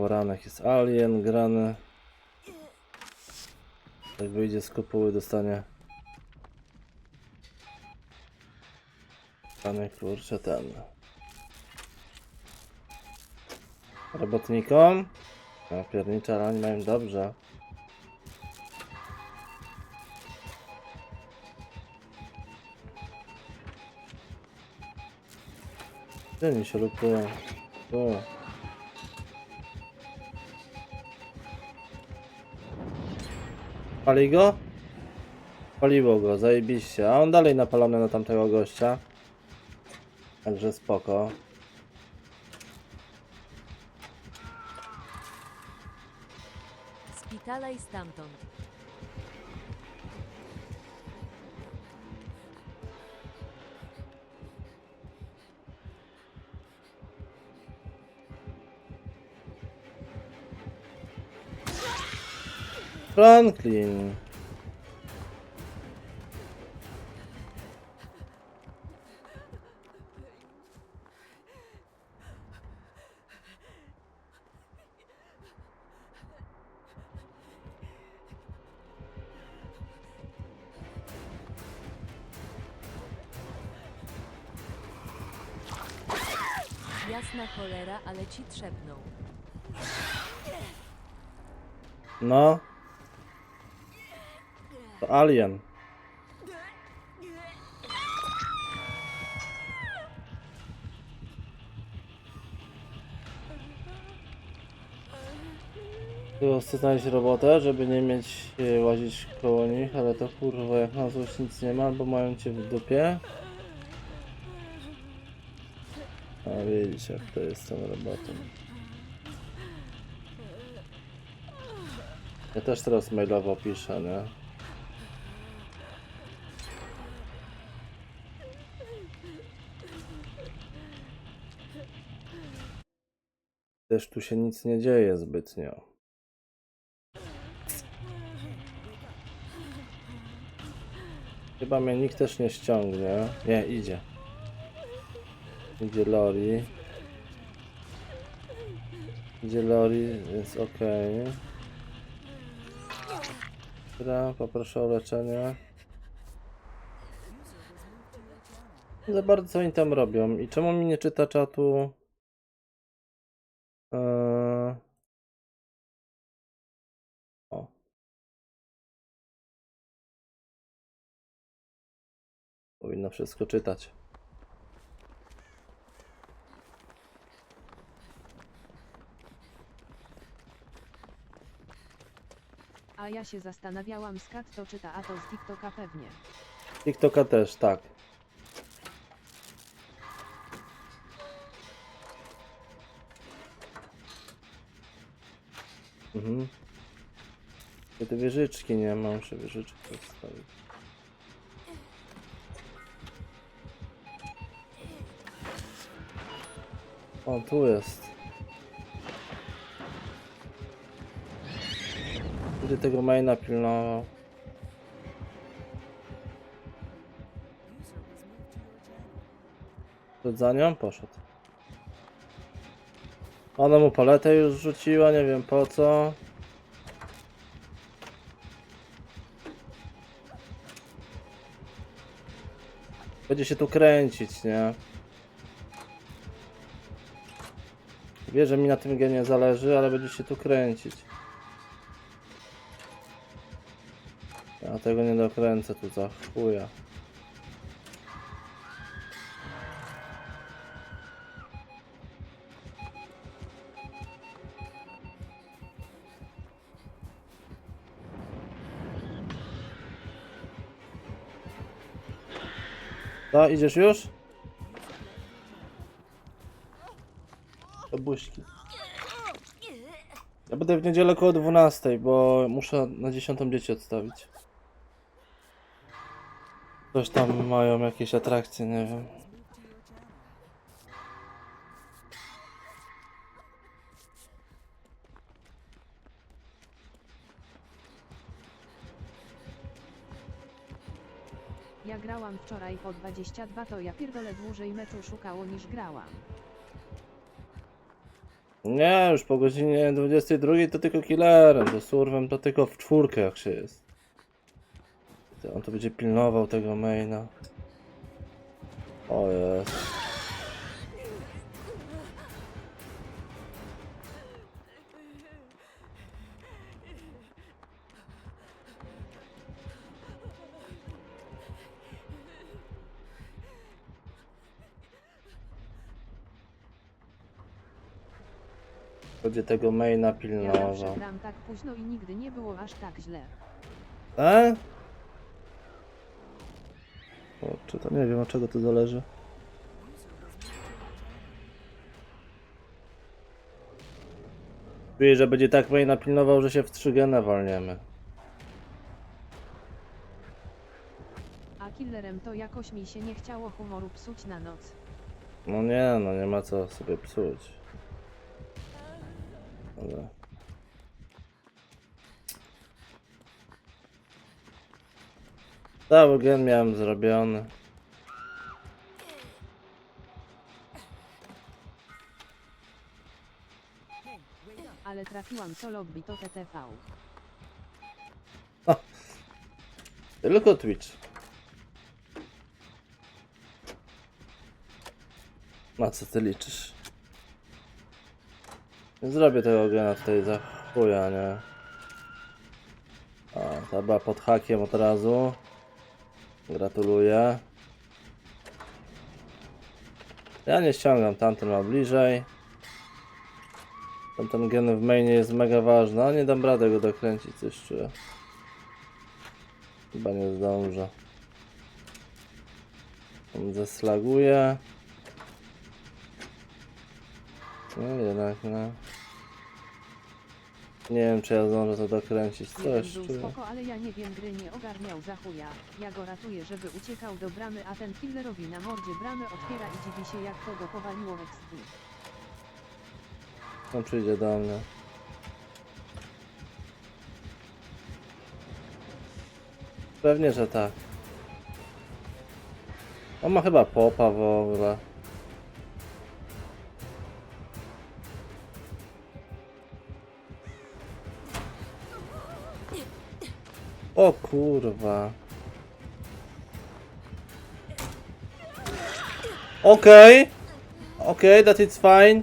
poranek jest alien grany. Jak wyjdzie z kopuły dostanie. Panie kurczę ten. Robotnikom? No piernicze, ale oni mają dobrze. Gdzie oni się lupują? Pali go? Paliło go, zajebiście. A on dalej napalony na tamtego gościa. Także spoko. Spitalaj stamtąd. Franklin. Jasna cholera, ale ci trzepnął. No. Alien. Tu chcę znaleźć robotę, żeby nie mieć łazić koło nich, ale to kurwa jak na złość nic nie ma, albo mają cię w dupie. A widzisz jak to jest z tą robotą. Ja też teraz mailowo piszę, nie? Też tu się nic nie dzieje zbytnio. Chyba mnie nikt też nie ściągnie. Nie, idzie. Idzie Lori. Idzie Lori, więc okej. Dobra, poproszę o leczenie. Nie Za bardzo co oni tam robią i czemu mi nie czyta czatu? Eee... O. Powinno wszystko czytać. A ja się zastanawiałam skąd to czyta, a to z TikToka pewnie. TikToka też, tak. Mhm. Ja te wieżyczki nie mam, muszę wieżyczki odstawić. O, tu jest. Gdy tego maina pilnował. Przed za nią poszedł. Ona mu paletę już rzuciła, nie wiem po co. Będzie się tu kręcić, nie? Wie, że mi na tym genie zależy, ale będzie się tu kręcić. Ja tego nie dokręcę tu za chuja. No, idziesz już? Do buźki. Ja będę w niedzielę koło 12, bo muszę na 10 dzieci odstawić. Coś tam mają jakieś atrakcje, nie wiem. Wczoraj po 22, to ja pierdolę dłużej meczu szukało niż grałam. Nie, już po godzinie 22 to tylko killerem, to surwem to tylko w czwórkę jak się jest. On to będzie pilnował tego maina. O jest. Będzie tego maina Ja zawsze pilnował. gram tak późno i nigdy nie było aż tak źle. E? O, czy to nie wiem od czego to zależy. Czuję, że będzie tak maina pilnował, że się w 3 gena walniemy. A killerem to jakoś mi się nie chciało humoru psuć na noc. No nie, no nie ma co sobie psuć. Ale... Cały gen miałem zrobiony. Ale trafiłam co lobby to TTV. Tylko Twitch. Na co ty liczysz? Zrobię tego gena tutaj za chuja, nie? A, ta była pod hakiem od razu. Gratuluję. Ja nie ściągam, tamten ma bliżej. Tamten gen w mainie jest mega ważny, a nie dam rady go dokręcić, czuję. Chyba nie zdążę. On zeslaguje. No jednak nie. Nie wiem czy ja zdążę to dokręcić. Jeden Coś był czuję. spoko, ale ja nie wiem, gry nie ogarniał za chuja. Ja go ratuję, żeby uciekał do bramy, a ten killerowi na mordzie bramę otwiera i dziwi się jak to go powaliło w ekstry. On przyjdzie do mnie. Pewnie, że tak. On ma chyba popa w ogóle. O kurwa. Okej. Okej, that is fine.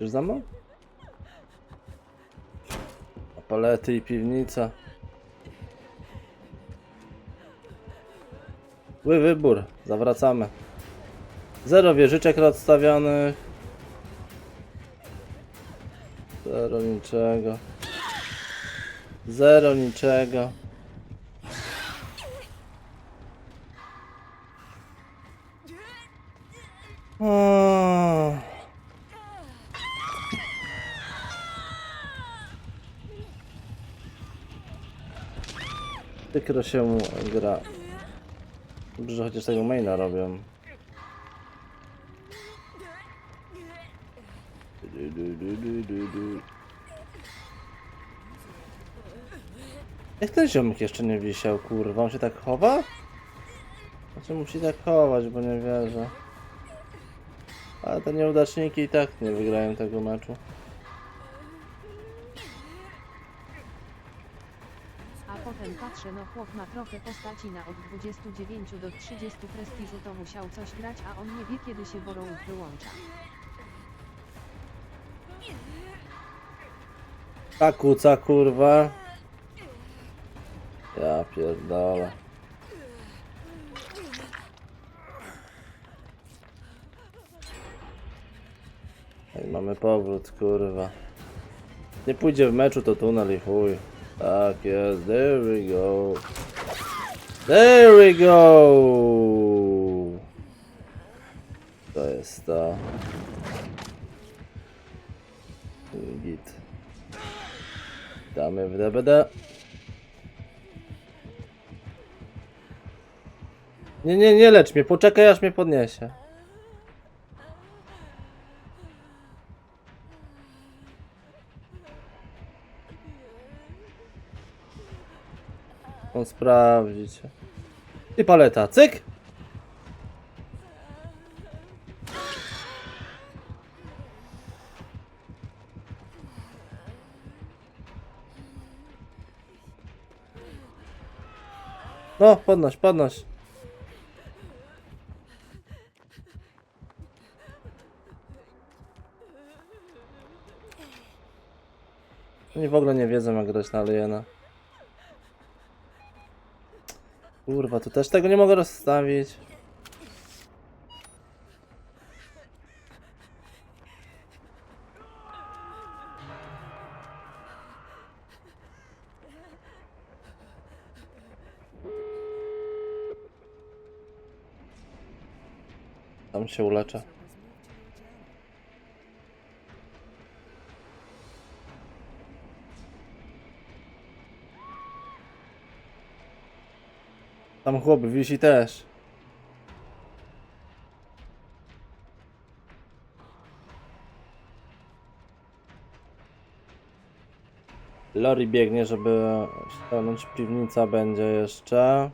Już za mną? Palety i piwnica. Zły wybór. Zawracamy. Zero wieżyczek odstawionych. Zero niczego. Zero niczego. O. Przykro się gra. Dobrze, chociaż tego maina robią. Jak ten ziomek jeszcze nie wisiał, kurwa? On się tak chowa? Znaczy musi tak chować, bo nie wierzę. Ale te nieudaczniki i tak nie wygrają tego meczu. A potem patrzę, no chłop ma trochę postaci na od 29 do 30 prestiżu, to musiał coś grać, a on nie wie kiedy się Borrow wyłącza. Ta kuca, kurwa. Ja pierdolę. I mamy powrót, kurwa. Nie pójdzie w meczu, to tunel i chuj. Tak jest, there we go. There we go! To jest to. Git. Damy w DBD. Nie, nie, nie lecz mnie, poczekaj aż mnie podniesie. On sprawdzi cię. I paleta, cyk! No, podnoś, podnoś. Oni w ogóle nie wiedzą jak grać na aliena. Kurwa, tu też tego nie mogę rozstawić. Tam się uleczę. Tam chłop wisi też. Lori biegnie, żeby ściągnąć. Piwnica będzie jeszcze.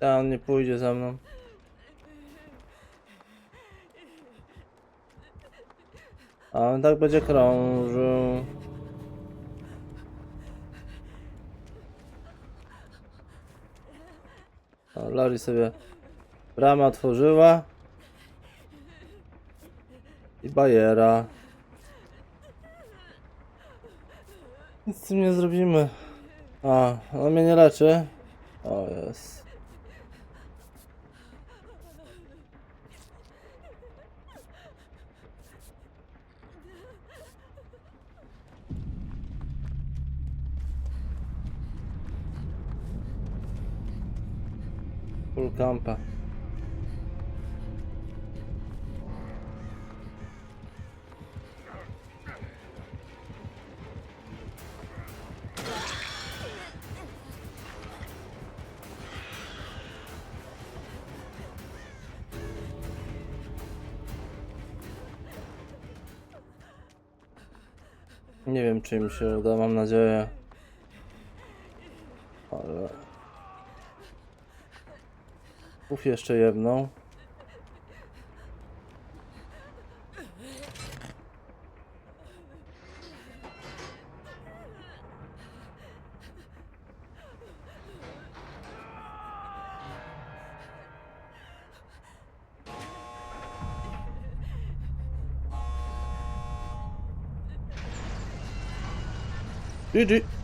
Ta on nie pójdzie za mną. A on tak będzie krążył. O, Lori sobie bramę otworzyła. I bajera. Nic z tym nie zrobimy. A, on mnie nie leczy. O, jest. Nie wiem, czy im się uda, mam nadzieję. Ale... Uf, jeszcze jedną. GG.